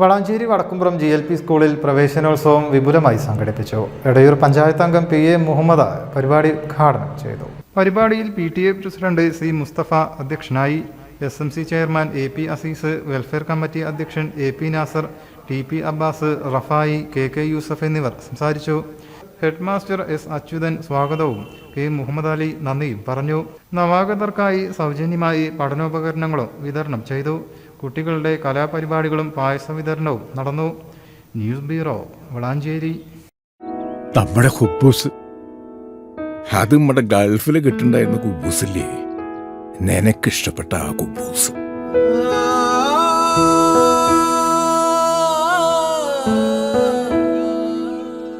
Valanchery Vadakkumpuram G L P സ്കൂളിൽ പ്രവേശനോത്സവം വിപുലമായി സംഘടിപ്പിച്ചു. എടയൂർ പഞ്ചായത്ത് അംഗം പി എ മുഹമ്മദ് പരിപാടി ഉദ്ഘാടനം ചെയ്തു. പരിപാടിയിൽ P T A president C Musthafa അധ്യക്ഷനായി S M C chairman A P Azeez welfare committee അധ്യക്ഷൻ A P Nasar T P Abbas Rafai K K Yusuf എന്നിവർ സംസാരിച്ചു. ഹെഡ് മാസ്റ്റർ എസ് അച്യുതൻ സ്വാഗതവും. കെ മുഹമ്മദ് അലി നന്ദിയും പറഞ്ഞു. നവാഗതർക്കായി സൗജന്യമായി പഠനോപകരണങ്ങളും വിതരണം ചെയ്തു. കുട്ടികളുടെ കലാപരിപാടികളും പായസ വിതരണവും നടന്നു. News bureau Valanchery. നമ്മുടെ അത് നമ്മുടെ ഗൾഫിൽ കിട്ടുണ്ടായിരുന്ന കുബൂസില്ലേ? നിനക്കിഷ്ടപ്പെട്ട ആ കുബൂസ്.